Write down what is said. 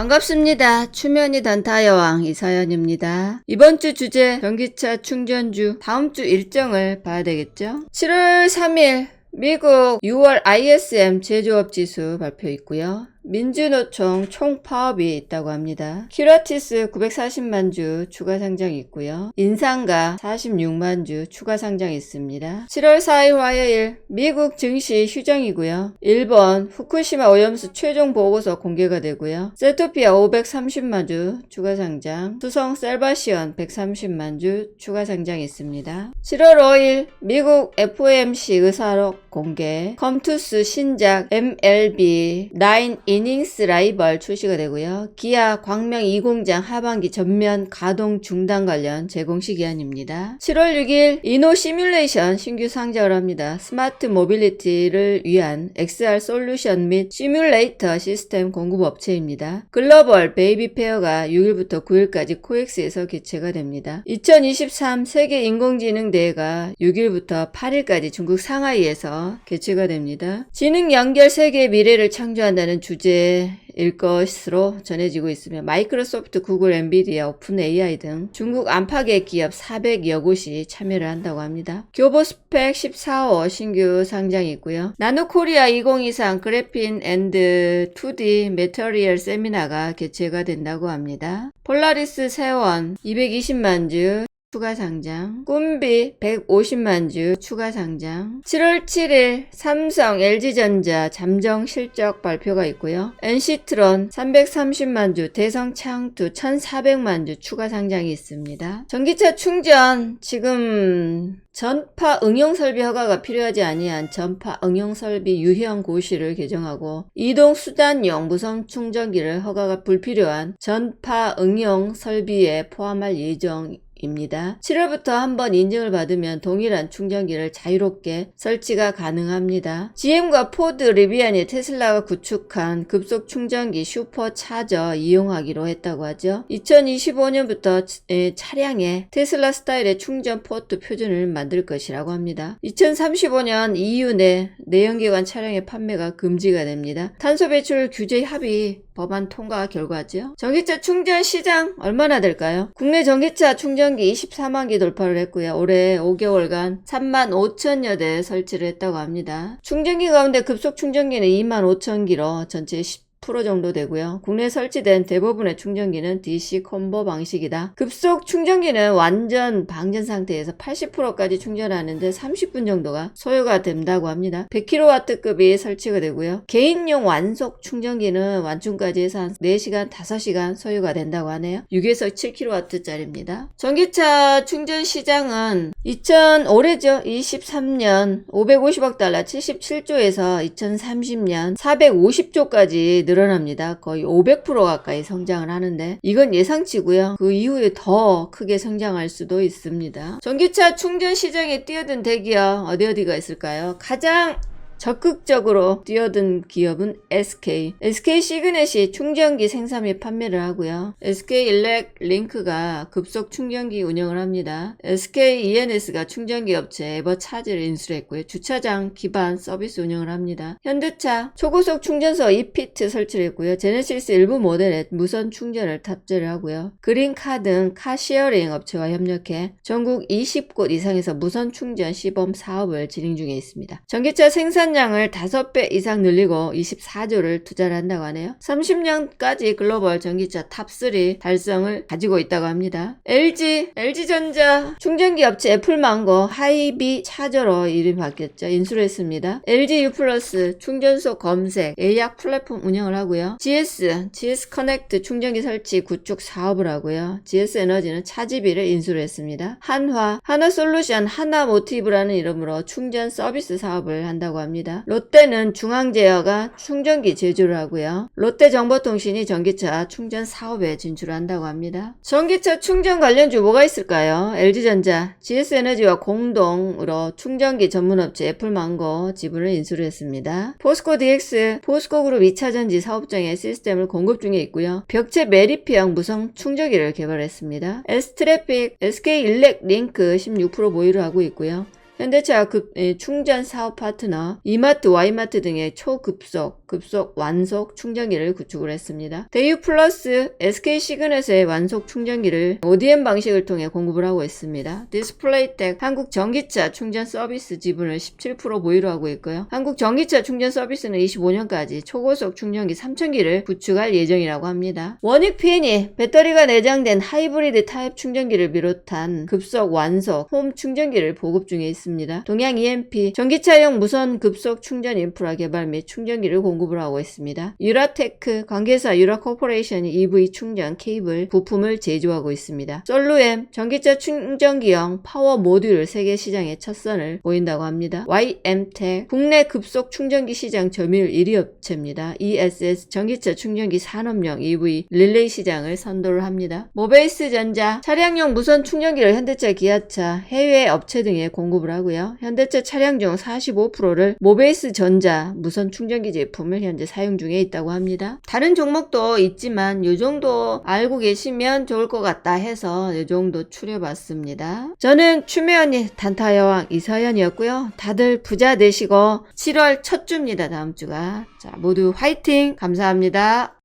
반갑습니다. 추면이 단타 여왕 이사연입니다. 이번 주 주제 전기차 충전주 다음 주 일정을 봐야 되겠죠? 7월 3일 미국 6월 ISM 제조업 지수 발표 있고요. 민주노총 총파업이 있다고 합니다. 키라티스 940만 주 추가 상장 있고요. 인상가 46만 주 추가 상장 있습니다. 7월 4일 화요일 미국 증시 휴정이고요. 일본 후쿠시마 오염수 최종 보고서 공개가 되고요. 세토피아 530만 주 추가 상장, 수성 셀바시온 130만 주 추가 상장 있습니다. 7월 5일 미국 FOMC 의사록 공개, 컴투스 신작 MLB 9 이닝스 라이벌 출시가 되고요. 기아 광명 2공장 하반기 전면 가동 중단 관련 제공 시 기한입니다. 7월 6일 이노 시뮬레이션 신규 상장을 합니다. 스마트 모빌리티를 위한 XR 솔루션 및 시뮬레이터 시스템 공급 업체입니다. 글로벌 베이비 페어가 6일부터 9일까지 코엑스에서 개최가 됩니다. 2023 세계 인공지능 대회가 6일부터 8일까지 중국 상하이에서 개최가 됩니다. 지능 연결 세계의 미래를 창조한다는 주제일 것으로 전해지고 있으며 마이크로소프트, 구글, 엔비디아, 오픈 AI 등 중국 안팎의 기업 400여 곳이 참여를 한다고 합니다. 교보 스펙 14호 신규 상장이 있고요. 나노코리아 2023 그래핀 앤드 2D 메터리얼 세미나가 개최가 된다고 합니다. 폴라리스 세원 220만 주 추가 상장, 꿈비 150만 주 추가 상장, 7월 7일 삼성, LG전자 잠정 실적 발표가 있고요. NC트론 330만 주, 대성 창투 1,400만 주 추가 상장이 있습니다. 전기차 충전 지금 전파 응용 설비 허가가 필요하지 아니한 전파 응용 설비 유형 고시를 개정하고 이동 수단용 무선 충전기를 허가가 불필요한 전파 응용 설비에 포함할 예정 입니다. 7월부터 한번 인증을 받으면 동일한 충전기를 자유롭게 설치가 가능합니다. GM과 포드, 리비안이 테슬라가 구축한 급속 충전기 슈퍼차저 이용하기로 했다고 하죠. 2025년부터 차량에 테슬라 스타일의 충전 포트 표준을 만들 것이라고 합니다. 2035년 EU 내 내연기관 차량의 판매가 금지가 됩니다. 탄소 배출 규제 합의 법안 통과 결과죠. 전기차 충전 시장 얼마나 될까요? 국내 전기차 충전기 24만 기 돌파를 했고요. 올해 5개월간 3만 5천여 대 설치를 했다고 합니다. 충전기 가운데 급속 충전기는 2만 5천 기로 전체 10 10% 정도 되고요. 국내 설치된 대부분의 충전기는 DC 콤보 방식이다. 급속 충전기는 완전 방전 상태에서 80%까지 충전하는데 30분 정도가 소요가 된다고 합니다. 100kW급이 설치가 되고요. 개인용 완속 충전기는 완충까지 해서 한 4시간, 5시간 소요가 된다고 하네요. 6에서 7kW짜리입니다. 전기차 충전 시장은 2000 올해죠. 23년 550억 달러 77조에서 2030년 450조까지 늘어납니다. 거의 500% 가까이 성장을 하는데 이건 예상치고요. 그 이후에 더 크게 성장할 수도 있습니다. 전기차 충전 시장에 뛰어든 대기업 어디 어디가 있을까요? 가장 적극적으로 뛰어든 기업은 SK. SK 시그넷이 충전기 생산 및 판매를 하고요. SK 일렉 링크가 급속 충전기 운영을 합니다. SK ENS가 충전기 업체 에버 차지를 인수했고요. 주차장 기반 서비스 운영을 합니다. 현대차 초고속 충전소 이피트 설치를 했고요. 제네시스 일부 모델에 무선 충전을 탑재를 하고요. 그린카 등 카시어링 업체와 협력해 전국 20곳 이상에서 무선 충전 시범 사업을 진행 중에 있습니다. 전기차 생산 생산량을 5배 이상 늘리고 24조를 투자를 한다고 하네요. 30년까지 글로벌 전기차 탑3 달성을 가지고 있다고 합니다. LG, LG전자 충전기 업체 애플망고 하이비 차저로 이름이 바뀌었죠. 인수를 했습니다. LG U 플러스 충전소 검색, 예약 플랫폼 운영을 하고요. GS, GS 커넥트 충전기 설치 구축 사업을 하고요. GS 에너지는 차지비를 인수를 했습니다. 한화, 한화 솔루션, 하나 모티브라는 이름으로 충전 서비스 사업을 한다고 합니다. 있습니다. 롯데는 중앙제어가 충전기 제조를 하고요. 롯데정보통신이 전기차 충전 사업에 진출한다고 합니다. 전기차 충전 관련주 뭐가 있을까요? LG전자, GS에너지와 공동으로 충전기 전문업체 애플망고 지분을 인수를 했습니다. 포스코 DX, 포스코그룹 2차전지 사업장에 시스템을 공급 중에 있고요. 벽체 메리피형 무선 충전기를 개발했습니다. S트래픽, SK일렉 링크 16% 보유를 하고 있고요. 현대차 급 예, 충전 사업 파트너 이마트, 와이마트 등의 초급속, 급속, 완속 충전기를 구축을 했습니다. 대유 플러스 SK 시그넷의 완속 충전기를 ODM 방식을 통해 공급을 하고 있습니다. 디스플레이텍 한국 전기차 충전 서비스 지분을 17% 보유로 하고 있고요. 한국 전기차 충전 서비스는 25년까지 초고속 충전기 3,000기를 구축할 예정이라고 합니다. 원익 핀이 배터리가 내장된 하이브리드 타입 충전기를 비롯한 급속 완속 홈 충전기를 보급 중에 있습니다. 동양 EMP 전기차용 무선 급속 충전 인프라 개발 및 충전기를 공급을 하고 있습니다. 유라테크 관계사 유라코퍼레이션이 EV 충전 케이블 부품을 제조하고 있습니다. 솔루엠 전기차 충전기용 파워 모듈 세계 시장의 첫 선을 보인다고 합니다. YM텍 국내 급속 충전기 시장 점유율 1위 업체입니다. ESS 전기차 충전기 산업용 EV 릴레이 시장을 선도를 합니다. 모베이스 전자 차량용 무선 충전기를 현대차, 기아차, 해외 업체 등에 공급을 하고 요. 현대차 차량 중 45%를 모베이스 전자 무선 충전기 제품을 현재 사용 중에 있다고 합니다. 다른 종목도 있지만 이 정도 알고 계시면 좋을 것 같다 해서 이 정도 추려봤습니다. 저는 추미연이 단타 여왕 이서연이었고요. 다들 부자 되시고 7월 첫 주입니다. 다음 주가. 자, 모두 화이팅! 감사합니다.